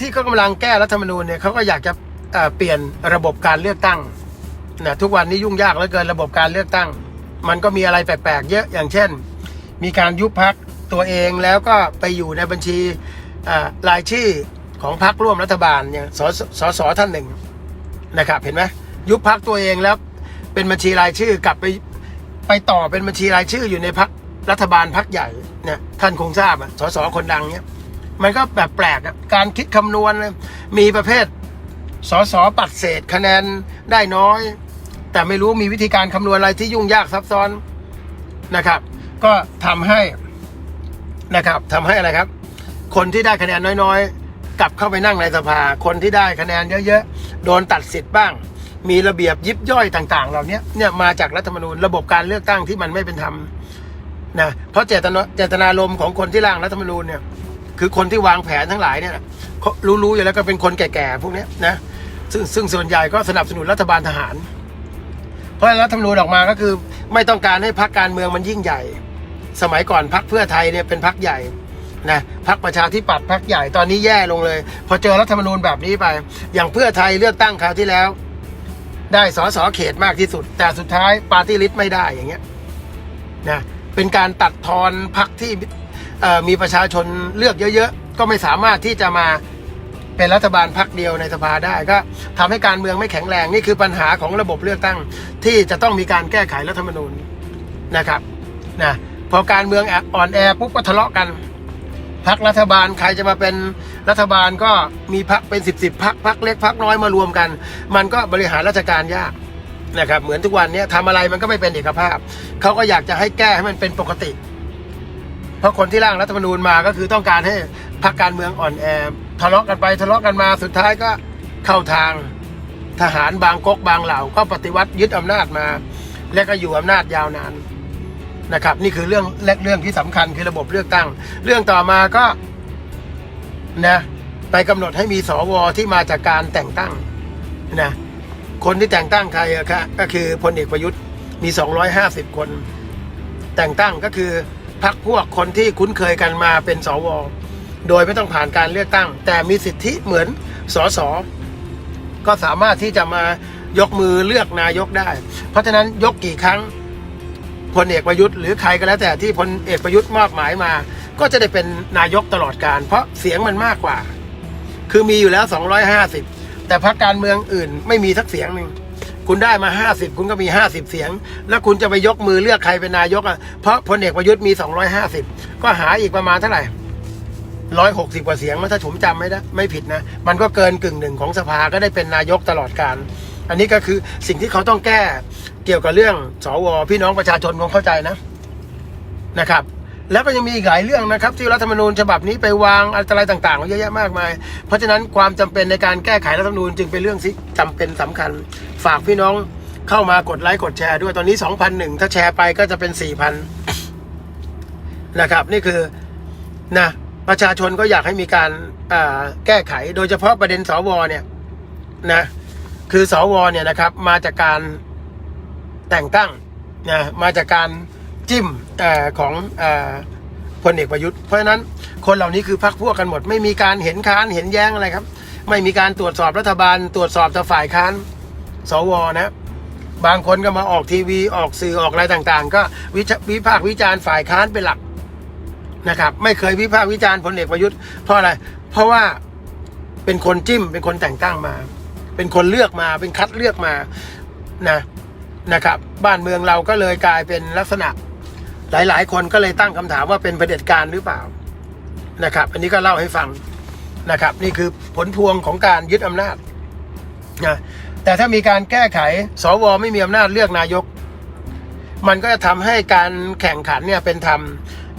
ที่เขากำลังแก้รัฐธรรมนูญเนี่ยเขาก็อยากจะเเปลี่ยนระบบการเลือกตั้งนะทุกวันนี้ยุ่งยากเหลือเกินระบบการเลือกตั้ง มันก็มีอะไรแปลกๆ เยอะอย่างเช่น มีการยุบพักตัวเองแล้วก็ไปอยู่ในบัญชีรายชื่อของพักร่วมรัฐบาลอย่างสสสท่านหนึ่งนะครับเห็นไหมยุบพักตัวเองแล้วเป็นบัญชีรายชื่อกลับไปไปต่อเป็นบัญชีรายชื่ออยู่ในพักรัฐบาลพักใหญ่เนี่ยท่านคงทราบอะสสคนดังเนี่ย มันก็แบบแปลกอะการคิดคำนวณมีประเภทสอสอปัดเศษคะแนนได้น้อย แต่ไม่รู้มีวิธีการคำนวณอะไรที่ยุ่งยากซับซ้อนนะครับ ก็ทำให้นะครับทำให้อะไรครับ คนที่ได้คะแนนน้อยๆ กลับเข้าไปนั่งในสภา คนที่ได้คะแนนเยอะๆ โดนตัดสิทธิ์บ้าง มีระเบียบยิบย่อยต่าง ๆ เหล่านี้เนี่ยมาจากรัฐธรรมนูญระบบการเลือกตั้งที่มันไม่เป็นธรรมนะเพราะเจตนาเจตนารมณ์ของคนที่ร่างรัฐธรรมนูญเนี่ย คือคนที่วางแผนทั้งหลายเนี่ยเขารู้ๆอยู่แล้วก็เป็นคนแก่ๆพวกนี้นะซึ่งซึ่งส่วนใหญ่ก็สนับสนุนรัฐบาลทหาร เพราะรัฐธรรมนูญออกมาก็คือ ไม่ต้องการให้พรรคการเมืองมันยิ่งใหญ่ สมัยก่อนพรรคเพื่อไทยเนี่ยเป็นพรรคใหญ่นะพรรคประชาธิปัตย์พรรคใหญ่ตอนนี้แย่ลงเลย พอเจอรัฐธรรมนูญแบบนี้ไป อย่างเพื่อไทยเลือกตั้งคราวที่แล้ว ได้สสเขตมากที่สุด แต่สุดท้ายปาร์ตี้ลิสต์ไม่ได้อย่างเงี้ยนะเป็นการตัดทอนพรรคที่ มีประชาชนเลือกเยอะๆ ก็ไม่สามารถที่จะมาเป็นรัฐบาลพักเดียวในสภาได้ก็ทำให้การเมืองไม่แข็งแรงนี่คือปัญหาของระบบเลือกตั้งที่จะต้องมีการแก้ไขรัฐธรรมนูญนะครับนะพอการเมืองอ่อนแอปุ๊บก็ทะเลาะกันพักรัฐบาลใครจะมาเป็นรัฐบาลก็มีพักเป็นสิบสิบพักพักเล็กพักน้อยมารวมกัน มันก็บริหารราชการยากนะครับเหมือนทุกวันนี้ทำอะไรมันก็ไม่เป็นเอกภาพเขาก็อยากจะให้แก้ให้มันเป็นปกติ เพราะคนที่ร่างรัฐธรรมนูญมาก็คือต้องการให้พรรคการเมืองอ่อนแอทะเลาะกันไปทะเลาะกันมาสุดท้ายก็เข้าทางทหารบางก๊กบางเหล่าก็ปฏิวัติยึดอำนาจมา และก็อยู่อำนาจยาวนานนะครับ นี่คือเรื่องแรกเรื่องที่สำคัญคือระบบเลือกตั้ง เรื่องต่อมาก็นะไปกำหนดให้มีสวที่มาจากการแต่งตั้งนะคนที่แต่งตั้งใครอะคะก็คือพลเอกประยุทธ์มี 250 คน แต่งตั้งก็คือ พักพวกคนที่คุ้นเคยกันมาเป็นสว โดยไม่ต้องผ่านการเลือกตั้ง แต่มีสิทธิเหมือนสสก็สามารถที่จะมายกมือเลือกนายกได้ เพราะฉะนั้นยกกี่ครั้งพลเอกประยุทธ์หรือใครก็แล้วแต่ที่พลเอกประยุทธ์มอบหมายมา ก็จะได้เป็นนายกตลอดการ เพราะเสียงมันมากกว่า คือมีอยู่แล้ว 250 แต่พรรคการเมืองอื่นไม่มีสักเสียงหนึ่ง คุณได้มา 50 คุณก็มี 50 เสียง แล้วคุณจะไปยกมือเลือกใครเป็นนายกอะเพราะพลเอกประยุทธ์มี 250 ก็หาอีกประมาณเท่าไหร่160กว่าเสียงถ้าผมจำไม่ได้ไม่ผิดนะ มันก็เกินกึ่งหนึ่งของสภาก็ได้เป็นนายกตลอดการ อันนี้ก็คือสิ่งที่เขาต้องแก้เกี่ยวกับเรื่องสวพี่น้องประชาชนคงเข้าใจนะนะครับ แล้วก็ยังมีอีกหลายเรื่องนะครับ ที่รัฐธรรมนูญฉบับนี้ไปวางอะไรต่างๆเยอะแยะมากมาย เพราะฉะนั้นความจำเป็นในการแก้ไขรัฐธรรมนูญจึงเป็นเรื่องที่จำเป็นสำคัญ ฝากพี่น้องเข้ามากดไลค์กดแชร์ด้วยตอนนี้ 2,001 ถ้าแชร์ไปก็จะเป็น 4,000 นะครับ นี่คือนะประชาชนก็อยากให้มีการาแก้ไขโดยเฉพาะประเด็นสวเนี่ยนะคือสวเนี่ยนะครับ มาจากการแต่งตั้งนะมาจากการ จิ้มอของอพลเอกประยุทธ์ เพราะฉะนั้นคนเหล่านี้คือพักพวกกันหมด ไม่มีการเห็นค้านเห็นแย้งอะไรครับ ไม่มีการตรวจสอบรัฐบาล ตรวจสอบแต่ฝ่ายค้าน สวนะ บางคนก็มาออกทีวีออกสื่อออกอะไรต่างๆ ก็วิวิพากษ์วิจารณ์ฝ่ายค้านเป็นหลักนะครับ ไม่เคยวิพากษ์วิจารณ์พลเอกประยุทธ์เพราะอะไร เพราะว่าเป็นคนจิ้มเป็นคนแต่งตั้งมา เป็นคนเลือกมาเป็นคัดเลือกมานะนะครับ บ้านเมืองเราก็เลยกลายเป็นลักษณะ หลาย ๆ คนก็เลยตั้งคำถามว่าเป็นเผด็จการหรือเปล่านะครับ อันนี้ก็เล่าให้ฟังนะครับ นี่คือผลพวงของการยึดอำนาจนะแต่ถ้ามีการแก้ไขสวไม่มีอำนาจเลือกนายก มันก็จะทำให้การแข่งขันเนี่ยเป็นธรรม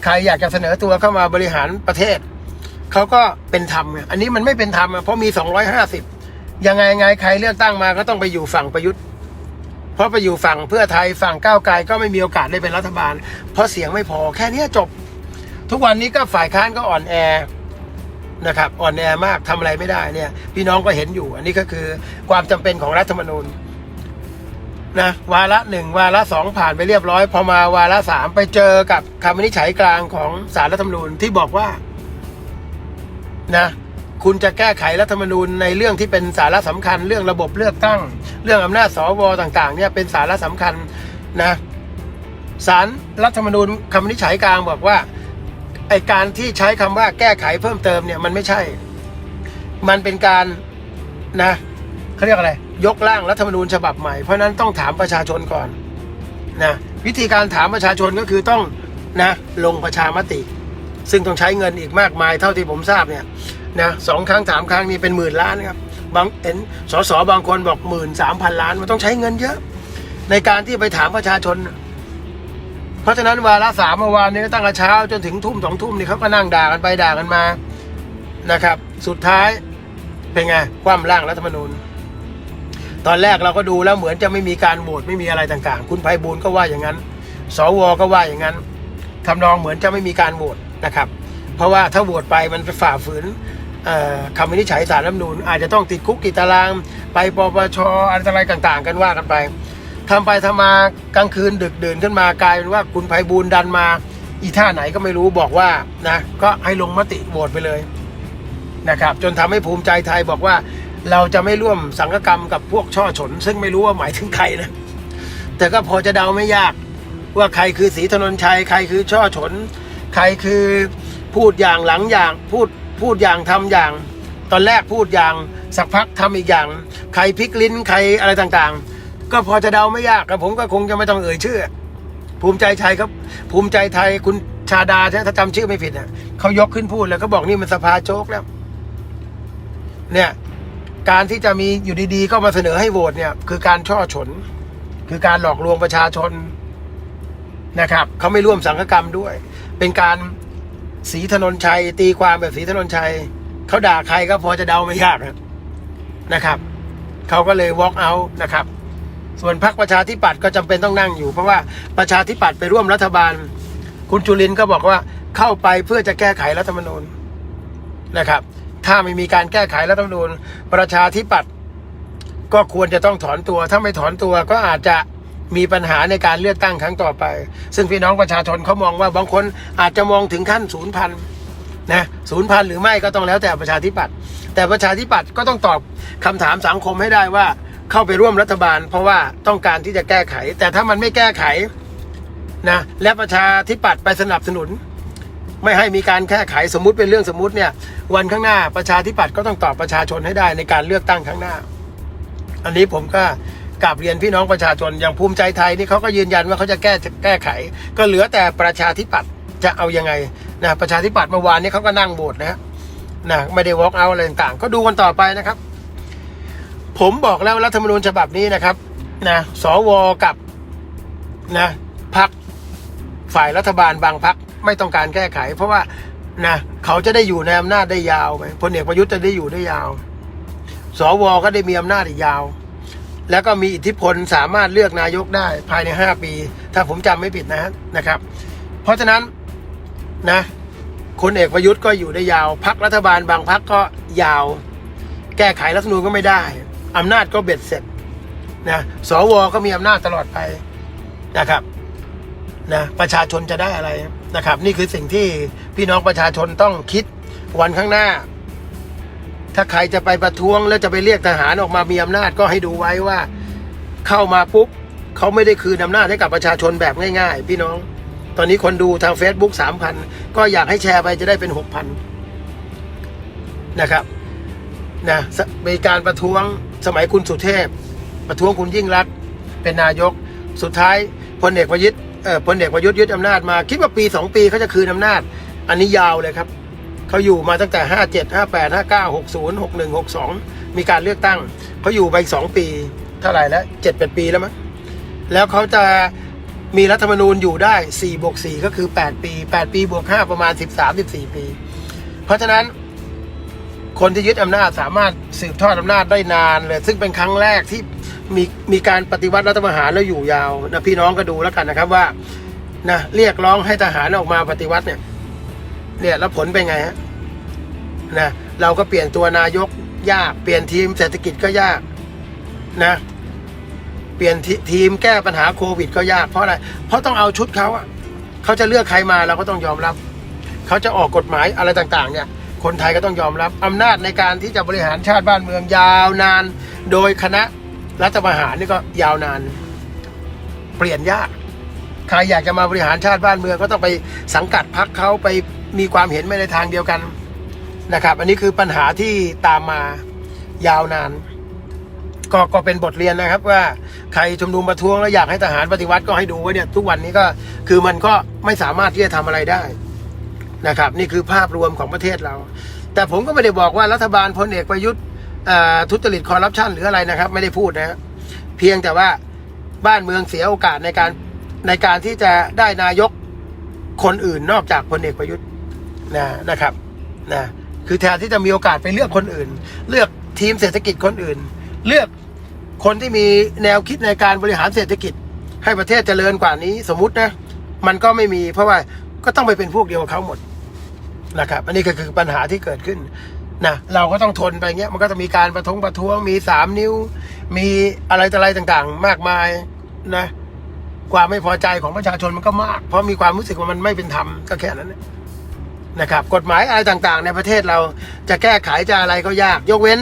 ใครอยากจะเสนอตัวเข้ามาบริหารประเทศเขาก็เป็นธรรมอันนี้มันไม่เป็นธรรมเพราะมี 250 ยังไงไงใครเลือกตั้งมาก็ต้องไปอยู่ฝั่งประยุทธ์ เพราะไปอยู่ฝั่งเพื่อไทยฝั่งก้าวไกลก็ไม่มีโอกาสได้เป็นรัฐบาล เพราะเสียงไม่พอแค่นี้จบ ทุกวันนี้ก็ฝ่ายค้านก็อ่อนแอนะครับอ่อนแอมากทำอะไรไม่ได้เนี่ย พี่น้องก็เห็นอยู่ อันนี้ก็คือความจำเป็นของรัฐธรรมนูญนะวาระหนึ่งวาระสองผ่านไปเรียบร้อย พอมาวาระสามไปเจอกับคำวินิจฉัยกลางของสารรัฐธรรมนูญที่บอกว่านะ คุณจะแก้ไขรัฐธรรมนูญในเรื่องที่เป็นสาระสำคัญ เรื่องระบบเลือกตั้ง เรื่องอำนาจสวต่างๆเนี่ยเป็นสาระสำคัญนะศาลรัฐธรรมนูญคำวินิจฉัยกลางบอกว่าไอการที่ใช้คำว่าแก้ไขเพิ่มเติมเนี่ยมันไม่ใช่ มันเป็นการนะเขาเรียกอะไร ยกร่างรัฐธรรมนูญฉบับใหม่ เพราะนั้นต้องถามประชาชนก่อนนะวิธีการถามประชาชนก็คือต้องนะลงประชามติ ซึ่งต้องใช้เงินอีกมากมายเท่าที่ผมทราบเนี่ย นะสองครั้งสามครั้งนี่เป็นหมื่นล้านนะครับบางเห็นสสบางคนบอกหมื่นสามพันล้านมันต้องใช้เงินเยอะ ในการที่ไปถามประชาชน เพราะฉะนั้นวาระสามเมื่อวานนี้ตั้งแต่เช้าจนถึงทุ่มสองทุ่มนี่เขาก็นั่งด่ากันไปด่ากันมานะครับ สุดท้ายเป็นไงคว่ำร่างรัฐธรรมนูญ ตอนแรกเราก็ดูแล้วเหมือนจะไม่มีการโหวตไม่มีอะไรต่างๆ คุณไพบูลก็ว่าอย่างนั้น สวก็ว่าอย่างนั้นทำนองเหมือนจะไม่มีการโหวตนะครับ เพราะว่าถ้าโหวตไปมันไปฝ่าฝืน คำวินิจฉัยสารรัฐมนูญอาจจะต้องติดคุกติดตาราง ไปปปชอะไรต่างๆ กันว่ากันไปทำไปทำมากลางคืนดึกเดื่นขึ้นมากลายเป็นว่าคุณไพบูลดันมา อีท่าไหนก็ไม่รู้บอกว่านะก็ให้ลงมติโหวตไปเลยนะครับ จนทำให้ภูมิใจไทยบอกว่า เราจะไม่ร่วมสังฆกรรมกับพวกช่อฉน ซึ่งไม่รู้ว่าหมายถึงใครนะแต่ก็พอจะเดาไม่ยากว่าใครคือศรีถนนชัย ใครคือช่อฉน ใครคือพูดอย่างหลังอย่างพูด พูดอย่างทำอย่าง ตอนแรกพูดอย่าง สักพักทำอีกอย่าง ใครพลิกลิ้นใครอะไรต่างๆ ก็พอจะเดาไม่ยากกับผมก็คงจะไม่ต้องเอ่ยชื่อ ภูมิใจไทยครับ ภูมิใจไทยคุณชาดาใช่ไหมถ้าจำชื่อไม่ผิดเนี่ยเขายกขึ้นพูดแล้วก็บอกนี่มันสภาโจกแล้ว เนี่ยการที่จะมีอยู่ดีๆ ก็มาเสนอให้โหวตเนี่ยคือการช่อฉน คือการหลอกลวงประชาชนนะครับเขาไม่ร่วมสังฆกรรมด้วย เป็นการ สีถนนชัย ตีความแบบสีถนนชัยเขาด่าใครก็พอจะเดาไม่ยากนะครับเขาก็เลย walk out นะครับ ส่วนพรรคประชาธิปัตย์ก็จำเป็นต้องนั่งอยู่ เพราะว่าประชาธิปัตย์ไปร่วมรัฐบาล คุณจุลินก็บอกว่าเข้าไปเพื่อจะแก้ไขรัฐธรรมนูญนะครับ ถ้าไม่มีการแก้ไขรัฐธรรมนูญ ประชาธิปัตย์ก็ควรจะต้องถอนตัว ถ้าไม่ถอนตัวก็อาจจะ มีปัญหาในการเลือกตั้งครั้งต่อไป ซึ่งพี่น้องประชาชนเขามองว่าบางคนอาจจะมองถึงขั้นศูนย์พันนะศูนย์พันหรือไม่ก็ต้องแล้วแต่ประชาธิปัตย์แต่ประชาธิปัตย์ก็ต้องตอบคำถามสังคมให้ได้ว่าเข้าไปร่วมรัฐบาล เพราะว่าต้องการที่จะแก้ไข แต่ถ้ามันไม่แก้ไขนะและประชาธิปัตย์ไปสนับสนุน ไม่ให้มีการแก้ไขสมมติเป็นเรื่องสมมติเนี่ยวันข้างหน้าประชาธิปัตย์ก็ต้องตอบประชาชนให้ได้ในการเลือกตั้งข้างหน้า อันนี้ผมก็ กราบเรียนพี่น้องประชาชนอย่างภูมิใจไทยนี่เขาก็ยืนยันว่าเขาจะแก้แก้ไข ก็เหลือแต่ประชาธิปัตย์จะเอายังไงนะประชาธิปัตย์เมื่อวานนี้เขาก็นั่งโบสนะฮะนะไม่ได้ walk out อะไรต่างๆ ก็ดูกันต่อไปนะครับ ผมบอกแล้วรัฐธรรมนูญฉบับนี้นะครับนะสวกับนะพักฝ่ายรัฐบาลบางพักไม่ต้องการแก้ไข เพราะว่านะเขาจะได้อยู่ในอำนาจได้ยาวไปพลเอกประยุทธ์จะได้อยู่ได้ยาว สวก็ได้มีอำนาจอีกยาว แล้วก็มีอิทธิพลสามารถเลือกนายกได้ภายใน 5 ปี ถ้าผมจำไม่ผิดนะนะครับ เพราะฉะนั้นนะคนเอกประยุทธ์ก็อยู่ได้ยาวพักรัฐบาลบางพักก็ยาว แก้ไขรัฐธรรมนูญก็ไม่ได้อำนาจก็เบ็ดเสร็จนะสวก็มีอำนาจตลอดไปนะครับนะประชาชนจะได้อะไรนะครับ นี่คือสิ่งที่พี่น้องประชาชนต้องคิดวันข้างหน้า ถ้าใครจะไปประท้วงแล้วจะไปเรียกทหารออกมามีอำนาจก็ให้ดูไว้ว่า เข้ามาปุ๊บเขาไม่ได้คืนอำนาจให้กับประชาชนแบบง่าย ๆ พี่น้อง ตอนนี้คนดูทาง Facebook สามพันก็อยากให้แชร์ไปจะได้เป็นหกพันนะครับนะมีการประท้วงสมัยคุณสุเทพ ประท้วงคุณยิ่งรักเป็นนายก สุดท้ายพลเอกประยุทธ์เอ่อพลเอกประยุทธ์ยึดอำนาจมา คิดว่าปีสองปีเขาจะคืนอำนาจ อันนี้ยาวเลยครับ เขาอยู่มาตั้งแต่ห้าเจ็ดห้าแปดห้าเก้าหกศูนย์หกหนึ่งหกสองมีการเลือกตั้ง เขาอยู่ไปสองปี เท่าไหร่แล้วเจ็ดแปดปีแล้วมั้งแล้วเขาจะมีรัฐธรรมนูญอยู่ได้สี่บวกสี่ก็คือแปดปีแปดปีบวกห้าประมาณสิบสามสิบสี่ปี เพราะฉะนั้นคนที่ยึดอำนาจสามารถสืบทอดอำนาจได้นานเลย ซึ่งเป็นครั้งแรกที่มีมีการปฏิวัติรัฐประหารแล้วอยู่ยาวนะพี่น้องก็ดูแล้วกันนะครับว่านะเรียกร้องให้ทหารออกมาปฏิวัติเนี่ย เนี่ยแล้วผลเป็นไงฮะนะเราก็เปลี่ยนตัวนายกยาก เปลี่ยนทีมเศรษฐกิจก็ยากนะเปลี่ยนททีมแก้ปัญหาโควิดก็ยากเพราะอะไร เพราะต้องเอาชุดเขาอะเขาจะเลือกใครมาเราก็ต้องยอมรับ เขาจะออกกฎหมายอะไรต่างๆเนี่ย คนไทยก็ต้องยอมรับอำนาจในการที่จะบริหารชาติบ้านเมืองยาวนาน โดยคณะรัฐประหารนี่ก็ยาวนาน เปลี่ยนยาก ใครอยากจะมาบริหารชาติบ้านเมืองก็ต้องไปสังกัดพรรคเขาไป มีความเห็นไม่ในทางเดียวกันนะครับ อันนี้คือปัญหาที่ตามมายาวนาน ก็ก็เป็นบทเรียนนะครับ ว่าใครชุมนุมประท้วงแล้วอยากให้ทหารปฏิวัติก็ให้ดูไว้เนี่ย ทุกวันนี้ก็คือมันก็ไม่สามารถที่จะทำอะไรได้นะครับ นี่คือภาพรวมของประเทศเรา แต่ผมก็ไม่ได้บอกว่ารัฐบาลพลเอกประยุทธ์ทุจริตคอร์รัปชันหรืออะไรนะครับ ไม่ได้พูดนะเพียงแต่ว่าบ้านเมืองเสียโอกาสในการในการที่จะได้นายกคนอื่นนอกจากพลเอกประยุทธ์ นะนะครับนะคือแทนที่จะมีโอกาสไปเลือกคนอื่น เลือกทีมเศรษฐกิจคนอื่น เลือกคนที่มีแนวคิดในการบริหารเศรษฐกิจ ให้ประเทศเจริญกว่านี้ สมมุตินะมันก็ไม่มีเพราะว่าก็ต้องไปเป็นพวกเดียวกับเขาหมดนะครับอันนี้ก็คือปัญหาที่เกิดขึ้นนะเราก็ต้องทนไปเงี้ยมันก็จะมีการประท้วงประท้วงมีสามนิ้ว มีอะไรต่ออะไรต่างๆ มากมายนะความไม่พอใจของประชาชนมันก็มาก เพราะมีความรู้สึกว่ามันไม่เป็นธรรมก็แค่นั้นนะ นะครับกฎหมายอะไรต่างๆ ในประเทศเราจะแก้ไขจะอะไรก็ยาก ยกเว้น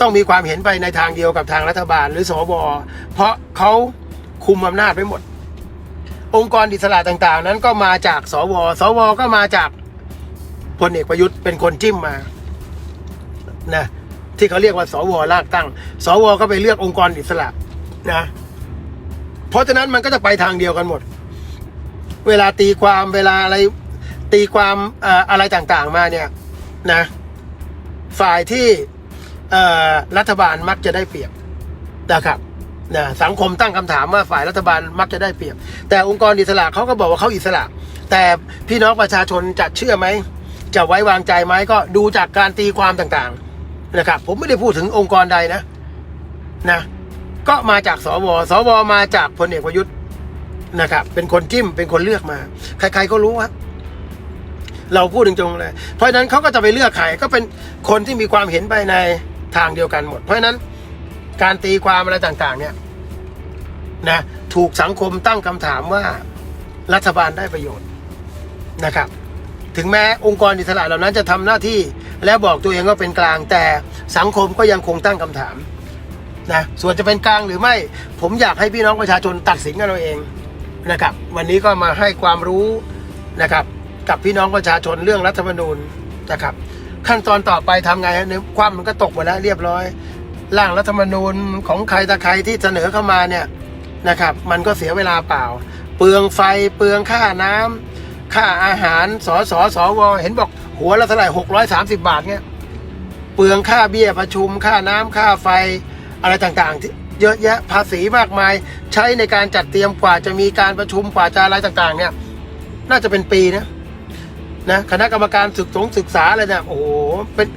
ต้องมีความเห็นไปในทางเดียวกับทางรัฐบาลหรือสวเพราะเขาคุมอำนาจไว้หมด องค์กรอิสระต่างๆ นั้นก็มาจากสว สวก็มาจากพลเอกประยุทธ์เป็นคนจิ้มมานะที่เขาเรียกว่า สวลากตั้ง สวก็ไปเลือกองค์กรอิสระนะเพราะฉะนั้นมันก็จะไปทางเดียวกันหมด เวลาตีความเวลาอะไร ตีความอะไรต่างๆมาเนี่ยนะฝ่ายที่รัฐบาลมักจะได้เปรียบนะครับนะสังคมตั้งคำถามว่าฝ่ายรัฐบาลมักจะได้เปรียบ แต่องค์กรอิสระเขาก็บอกว่าเขาอิสระ แต่พี่น้องประชาชนจะเชื่อไหม จะไว้วางใจไหมก็ดูจากการตีความต่างๆนะครับ ผมไม่ได้พูดถึงองค์กรใดนะนะก็มาจากสวสวมาจากพลเอกประยุทธ์นะครับ เป็นคนจิ้มเป็นคนเลือกมา ใครๆก็รู้ครับ เราพูดตรงๆเลย เพราะฉะนั้นเขาก็จะไปเลือกใครก็เป็นคนที่มีความเห็นไปในทางเดียวกันหมด เพราะฉะนั้นการตีความอะไรต่างๆ เนี่ยนะถูกสังคมตั้งคำถามว่ารัฐบาลได้ประโยชน์นะครับ ถึงแม้องค์กรอิสระเหล่านั้นจะทำหน้าที่และบอกตัวเองว่าเป็นกลาง แต่สังคมก็ยังคงตั้งคำถามนะส่วนจะเป็นกลางหรือไม่ ผมอยากให้พี่น้องประชาชนตัดสินกันเราเองนะครับ วันนี้ก็มาให้ความรู้นะครับ กับพี่น้องประชาชนเรื่องรัฐธรรมนูญนะครับ ขั้นตอนต่อไปทำไงฮะเนี่ยความมันก็ตกไปแล้วเรียบร้อย ร่างรัฐธรรมนูญของใครตะใครที่เสนอเข้ามาเนี่ยนะครับ มันก็เสียเวลาเปล่า เปลืองไฟเปลืองค่าน้ำค่าอาหารสอสอสวเห็นบอกหัวละเท่าไหร่หกร้อยสามสิบบาทเนี่ยเปลืองค่าเบี้ยประชุม ค่าน้ำค่าไฟอะไรต่างๆที่เยอะแยะภาษีมากมาย ใช้ในการจัดเตรียมกว่าจะมีการประชุมกว่าจะอะไรต่างๆ เนี่ย น่าจะเป็นปีนะ นะคณะกรรมการศึกษงศึกษาอะไรเนี่ยโอ้โหเป็น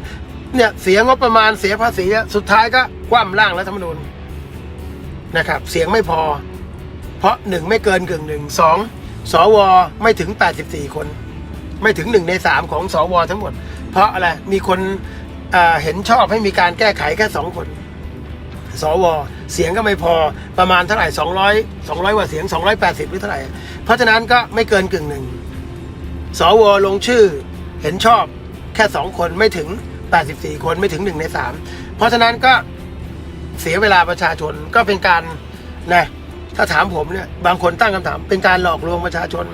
เนี่ยเสียงบประมาณเสียภาษีสุดท้ายก็คว่ำร่างรัฐธรรมนูญนะครับ เสียงไม่พอ เพราะหนึ่งไม่เกินกึ่งหนึ่งสองสวไม่ถึง 84 คน ไม่ถึงหนึ่งในสามของสวทั้งหมด เพราะอะไรมีคนเเห็นชอบให้มีการแก้ไขแค่สองคนสวเสียงก็ไม่พอประมาณเท่าไหร่สองร้อยสองร้อยกว่าเสียงสองร้อยแปดสิบหรือเท่าไหร่ เพราะฉะนั้นก็ไม่เกินกึ่งหนึ่ง สวลงชื่อเห็นชอบแค่สองคนไม่ถึงแปดสิบสี่คนไม่ถึงหนึ่งในสามเพราะฉะนั้นก็เสียเวลาประชาชนก็เป็นการนะถ้าถามผมเนี่ยบางคนตั้งคำถาม เป็นการหลอกลวงประชาชน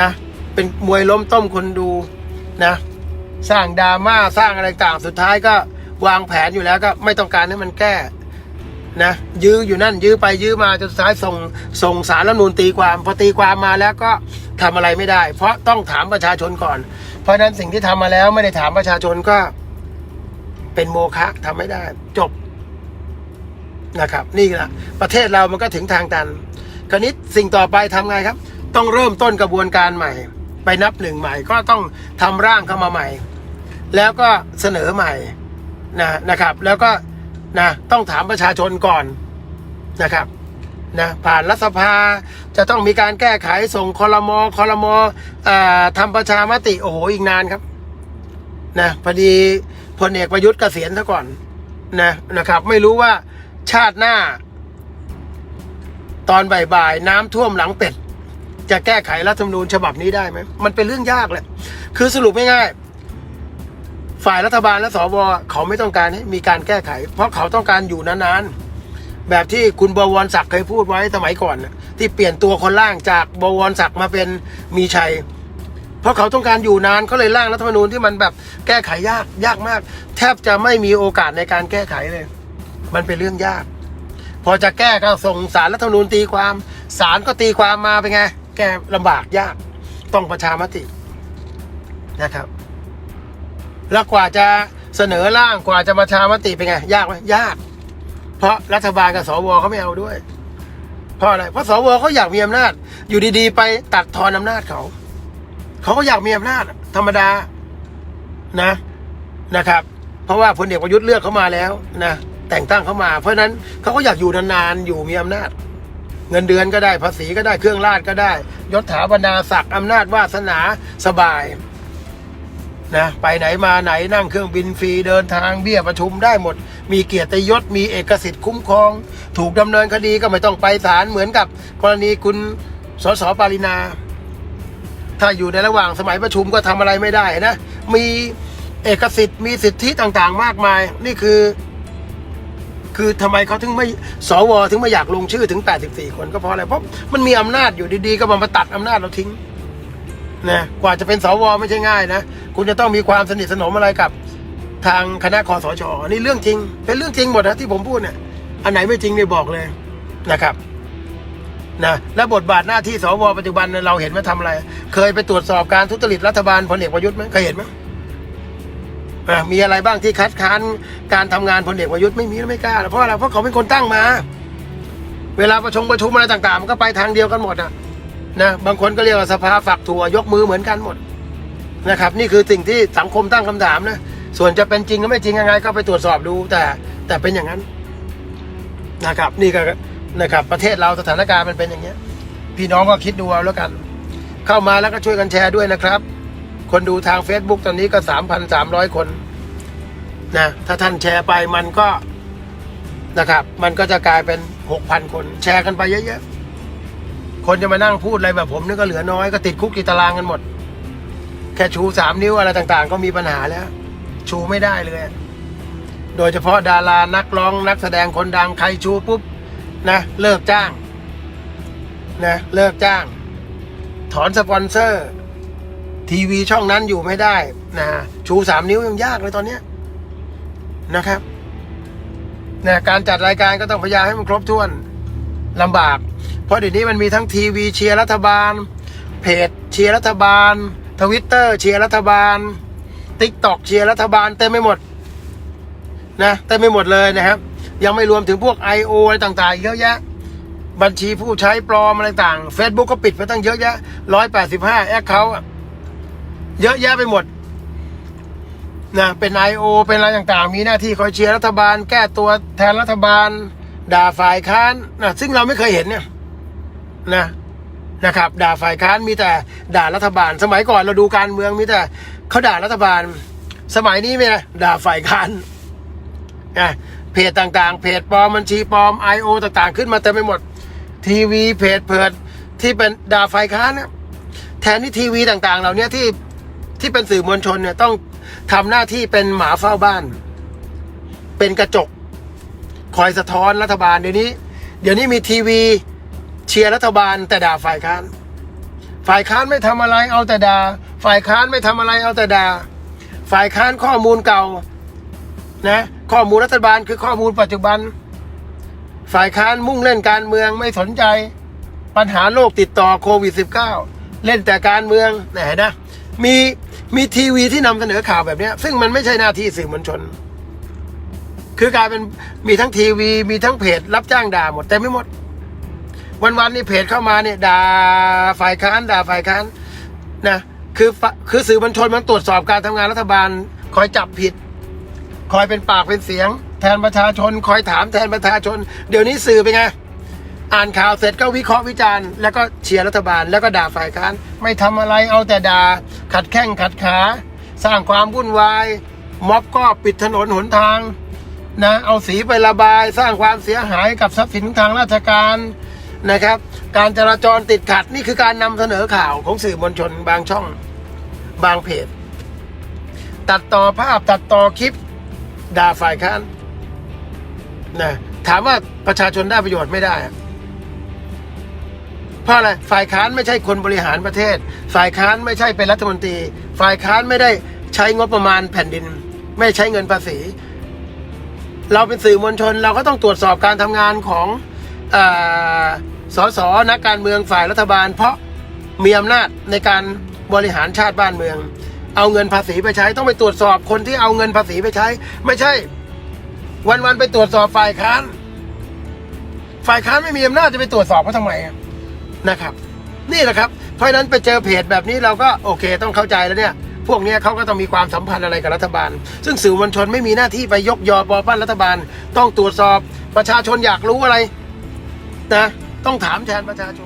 นะเป็นมวยล้มต้มคนดูนะสร้างดราม่าสร้างอะไรต่างสุดท้ายก็วางแผนอยู่แล้วก็ไม่ต้องการให้มันแก้ นะยื้ออยู่นั่น ยื้อไปยื้อมาจนสุดท้ายส่งส่งสารรัฐมนูลตีความพอตีความมาแล้วก็ทำอะไรไม่ได้ เพราะต้องถามประชาชนก่อน เพราะนั้นสิ่งที่ทำมาแล้วไม่ได้ถามประชาชนก็เป็นโมฆะทำไม่ได้จบนะครับ นี่แหละประเทศเรามันก็ถึงทางตัน คราวนี้สิ่งต่อไปทำไงครับ ต้องเริ่มต้นกระบวนการใหม่ ไปนับหนึ่งใหม่ก็ต้องทำร่างเข้ามาใหม่ แล้วก็เสนอใหม่นะนะครับ แล้วก็ นะต้องถามประชาชนก่อนนะครับนะผ่านรัฐสภาจะต้องมีการแก้ไขส่งคอรมอคอรมอทำประชามติโอ้โหอีกนานครับนะพอดีพลเอกประยุทธ์เกษียณซะก่อนนะนะครับ ไม่รู้ว่าชาติหน้า ตอนบ่ายๆน้ำท่วมหลังเป็ด จะแก้ไขรัฐธรรมนูญฉบับนี้ได้ไหมมันเป็นเรื่องยากแหละคือสรุปง่าย ฝ่ายรัฐบาลและสวเขาไม่ต้องการให้มีการแก้ไข เพราะเขาต้องการอยู่นานๆ แบบที่คุณบวรศักดิ์เคยพูดไว้สมัยก่อน ที่เปลี่ยนตัวคนล่างจากบวรศักดิ์มาเป็นมีชัย เพราะเขาต้องการอยู่นานเขาเลยร่างรัฐธรรมนูญที่มันแบบแก้ไขยากยากมาก แทบจะไม่มีโอกาสในการแก้ไขเลย มันเป็นเรื่องยาก พอจะแก้ก็ส่งสารรัฐธรรมนูญตีความสารก็ตีความมาเป็นไง แก้ลำบากยากต้องประชามตินะครับ แล้วกว่าจะเสนอร่างกว่าจะประชามติเป็นไง ยากไหมยาก เพราะรัฐบาลกับสวเขาไม่เอาด้วย เพราะอะไรเพราะสวเขาอยากมีอำนาจ อยู่ดีๆ ไปตัดทอนอำนาจเขา เขาก็อยากมีอำนาจ ธรรมดานะนะครับ เพราะว่าพลเอกประยุทธ์เลือกเขามาแล้วนะแต่งตั้งเขามา เพราะฉะนั้นเขาก็อยากอยู่นานๆอยู่มีอำนาจ เงินเดือนก็ได้ภาษีก็ได้เครื่องราชก็ได้ยศถาบรรดาศักดิ์อำนาจวาสนาสบาย นะไปไหนมาไหนนั่งเครื่องบินฟรีเดินทางเบี้ยประชุมได้หมด มีเกียรติยศมีเอกสิทธิ์คุ้มครอง ถูกดำเนินคดีก็ไม่ต้องไปศาลเหมือนกับกรณีคุณสสปารินา ถ้าอยู่ในระหว่างสมัยประชุมก็ทำอะไรไม่ได้นะ มีเอกสิทธิ์มีสิทธิต่างๆ มากมาย นี่คือ คือทำไมเขาถึงไม่สวถึงไม่อยากลงชื่อถึง 84 คนก็เพราะอะไรเพราะมันมีอำนาจอยู่ดีๆ ก็มามาตัดอำนาจเราทิ้งนะกว่าจะเป็นสวไม่ใช่ง่ายนะ คุณจะต้องมีความสนิทสนมอะไรกับ ทางคณะคอสชอันนี่เรื่องจริง เป็นเรื่องจริงหมดนะที่ผมพูดเนี่ยอันไหนไม่จริงเนี่ยบอกเลยนะครับนะและบทบาทหน้าที่สวปัจจุบันเราเห็นว่าทำอะไร เคยไปตรวจสอบการทุจริตรัฐบาลพลเอกประยุทธ์ไหมเคยเห็นไหมมีอะไรบ้างที่คัดค้านการทำงานพลเอกประยุทธ์ไม่มีไม่กล้าเพราะอะไรเพราะเขาเป็นคนตั้งมา เวลาประชุมประชุมอะไรต่างๆ มันก็ไปทางเดียวกันหมดอะนะบางคนก็เรียกว่าสภาฝักถั่วยกมือเหมือนกันหมด นะครับ นี่คือสิ่งที่สังคมตั้งคำถามนะ ส่วนจะเป็นจริงหรือไม่จริงยังไงก็ไปตรวจสอบดู แต่แต่เป็นอย่างนั้นนะครับ นี่ก็นะครับ ประเทศเราสถานการณ์มันเป็นอย่างเงี้ย พี่น้องก็คิดดูเอาแล้วกัน เข้ามาแล้วก็ช่วยกันแชร์ด้วยนะครับ คนดูทาง Facebook ตอนนี้ก็สามพันสามร้อยคนนะถ้าท่านแชร์ไปมันก็นะครับ มันก็จะกลายเป็นหกพันคน แชร์กันไปเยอะๆคนจะมานั่งพูดอะไรแบบผมนี่ก็เหลือน้อยก็ติดคุกติดตารางกันหมด แค่ชูสามนิ้วอะไรต่างๆ ก็มีปัญหาแล้ว ชูไม่ได้เลย โดยเฉพาะดารานักร้องนักแสดงคนดังใครชูปุ๊บนะเลิกจ้างนะเลิกจ้าง ถอนสปอนเซอร์ ทีวีช่องนั้นอยู่ไม่ได้นะชูสามนิ้วยังยากเลยตอนเนี้ยนะครับนะการจัดรายการก็ต้องพยายามให้มันครบถ้วนลำบาก เพราะเดี๋ยวนี้มันมีทั้งทีวีเชียร์รัฐบาล เพจเชียร์รัฐบาล ทวิตเตอร์เชียร์รัฐบาลติ๊กตอกเชียร์รัฐบาลเต็มไปหมดนะเต็มไปหมดเลยนะครับ ยังไม่รวมถึงพวก I.O. อะไรต่างๆ เยอะแยะ บัญชีผู้ใช้ปลอมอะไรต่าง Facebook ก็ปิดไปตั้งเยอะแยะร้อยแปดสิบห้าแอคเคาท์เยอะแยะไปหมดนะเป็น I.O. เป็นอะไรต่างๆ มีหน้าที่คอยเชียร์รัฐบาล แก้ตัวแทนรัฐบาล ด่าฝ่ายค้านนะซึ่งเราไม่เคยเห็นเนี่ยนะ นะครับ ด่าฝ่ายค้านมีแต่ด่ารัฐบาล สมัยก่อนเราดูการเมืองมีแต่เขาด่ารัฐบาล สมัยนี้ไม่นะด่าฝ่ายค้านนะเพจต่างๆ เพจปลอมบัญชีปลอม I.O. ต่างๆ ขึ้นมาเต็มไปหมด ทีวีเพจเพิดที่เป็นด่าฝ่ายค้านนะแทนที่ทีวีต่างๆ เหล่านี้ที่ที่เป็นสื่อมวลชนเนี่ยต้องทำหน้าที่เป็นหมาเฝ้าบ้าน เป็นกระจก คอยสะท้อนรัฐบาลเดี๋ยวนี้ เดี๋ยวนี้มีทีวี เชียร์รัฐบาลแต่ด่าฝ่ายค้าน ฝ่ายค้านไม่ทำอะไรเอาแต่ด่าฝ่ายค้านไม่ทำอะไรเอาแต่ด่าฝ่ายค้านข้อมูลเก่านะข้อมูลรัฐบาลคือข้อมูลปัจจุบัน ฝ่ายค้านมุ่งเล่นการเมืองไม่สนใจ ปัญหาโรคติดต่อโควิด -19 เล่นแต่การเมืองไหนนะมีมีทีวีที่นำเสนอข่าวแบบนี้ซึ่งมันไม่ใช่หน้าที่สื่อมวลชน คือกลายเป็นมีทั้งทีวี มีทั้งเพจ รับจ้างด่าหมดแต่ไม่หมด วันๆนี่เพจเข้ามาเนี่ยด่าฝ่ายค้านด่าฝ่ายค้านนะคือคือสื่อมวลชนมันตรวจสอบการทำงานรัฐบาล คอยจับผิด คอยเป็นปากเป็นเสียง แทนประชาชน คอยถามแทนประชาชน เดี๋ยวนี้สื่อเป็นไงอ่านข่าวเสร็จก็วิเคราะห์วิจารณ์ แล้วก็เชียร์รัฐบาลแล้วก็ด่าฝ่ายค้าน ไม่ทำอะไรเอาแต่ด่าขัดแข้งขัดขาสร้างความวุ่นวาย ม็อบก็ปิดถนนหนทางนะเอาสีไประบาย สร้างความเสียหายกับทรัพย์สินทางราชการ นะครับ การจราจรติดขัดนี่คือการนำเสนอข่าวของสื่อมวลชนบางช่องบางเพจ ตัดต่อภาพตัดต่อคลิปด่าฝ่ายค้านนะถามว่าประชาชนได้ประโยชน์ไม่ได้ เพราะอะไรฝ่ายค้านไม่ใช่คนบริหารประเทศ ฝ่ายค้านไม่ใช่เป็นรัฐมนตรี ฝ่ายค้านไม่ได้ใช้งบประมาณแผ่นดิน ไม่ใช้เงินภาษี เราเป็นสื่อมวลชนเราก็ต้องตรวจสอบการทำงานของอ สสนักการเมืองฝ่ายรัฐบาล เพราะมีอำนาจในการบริหารชาติบ้านเมือง เอาเงินภาษีไปใช้ต้องไปตรวจสอบคนที่เอาเงินภาษีไปใช้ ไม่ใช่ วันๆไปตรวจสอบฝ่ายค้าน ฝ่ายค้านไม่มีอำนาจจะไปตรวจสอบเขาทำไมนะครับ นี่แหละครับ เพราะนั้นไปเจอเพจแบบนี้เราก็โอเคต้องเข้าใจแล้วเนี่ยพวกนี้เขาก็ต้องมีความสัมพันธ์อะไรกับรัฐบาล ซึ่งสื่อมวลชนไม่มีหน้าที่ไปยกยอปอปั้นรัฐบาล ต้องตรวจสอบประชาชนอยากรู้อะไรนะ ต้องถามแทนประชาชน